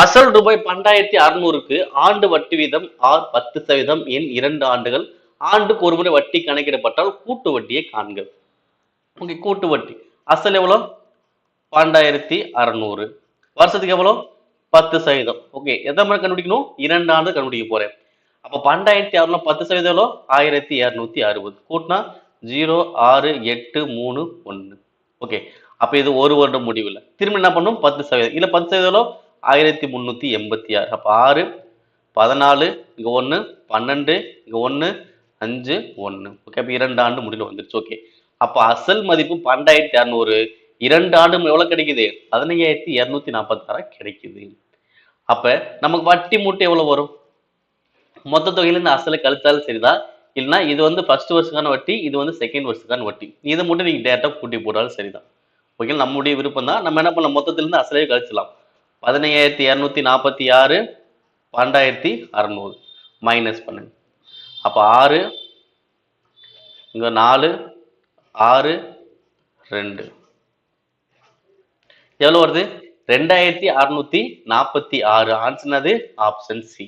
அசல் ரூபாய் பன்னெண்டாயிரத்தி அறுநூறுக்கு ஆண்டு வட்டி வீதம் ஆர் பத்து சதவீதம் என் இரண்டு ஆண்டுகள். ஆண்டுக்கு ஒரு முறை வட்டி கணக்கிடப்பட்டால் கூட்டு வட்டியை காண்க. ஓகே கூட்டு வட்டி. அசல் எவ்வளோ? பன்னெண்டாயிரத்தி அறுநூறு. வருஷத்துக்கு எவ்வளோ? பத்து சதவீதம். ஓகே எதை முறை கண்டுபிடிக்கணும்? இரண்டு ஆண்டு கண்டுபிடிக்க போறேன். அப்போ பன்னெண்டாயிரத்தி அறுநூறு பத்து சதவீதம் எவ்வளோ? ஆயிரத்தி இரநூத்தி அறுபது. கூட்டினா ஜீரோ ஆறு எட்டு மூணு ஒன்று. ஓகே அப்போ இது ஒரு வருடம் முடிவில். திரும்ப என்ன பண்ணும்? பத்து சதவீதம். இல்லை பத்து சதவீதம் ஆயிரத்தி முந்நூற்றி எண்பத்தி ஆறு. அப்போ ஆறு பதினாலு இங்கே ஒன்று பன்னெண்டு இங்கே ஒன்று அஞ்சு ஒன்று ஓகே அப்போ இரண்டு ஆண்டு முடிவில் வந்துருச்சு. ஓகே அப்போ அசல் மதிப்பு பன்னெண்டாயிரத்தி அறநூறு. இரண்டு ஆண்டு எவ்வளோ கிடைக்குது? பதினையாயிரத்தி இரநூத்தி நாற்பத்தாறா கிடைக்குது. அப்போ நமக்கு வட்டி மூட்டை எவ்வளோ வரும்? மொத்த தொகையிலேருந்து அசலை கழித்தாலும் சரிதான். இல்லைனா இது வந்து ஃபர்ஸ்ட் வருஷத்துக்கான வட்டி இது வந்து செகண்ட் வருஷத்துக்கான வட்டி. இதை மட்டும் நீங்கள் டேரெக்டாக கூட்டி போட்டாலும் சரிதான். ஓகே நம்முடைய விருப்பம் தான் நம்ம என்ன பண்ணலாம்? மொத்தத்துலேருந்து அசலே கழிச்சலாம் பதினையாயிரத்தி இரநூத்தி நாற்பத்தி ஆறு பன்னெண்டாயிரத்தி அறநூறு. மைனஸ் பண்ணுங்க. அப்போ ஆறு இங்கே நாலு ஆறு ரெண்டு. எவ்வளோ வருது? ரெண்டாயிரத்தி அறுநூத்தி நாற்பத்தி ஆறு. ஆன்சர் அது ஆப்ஷன் சி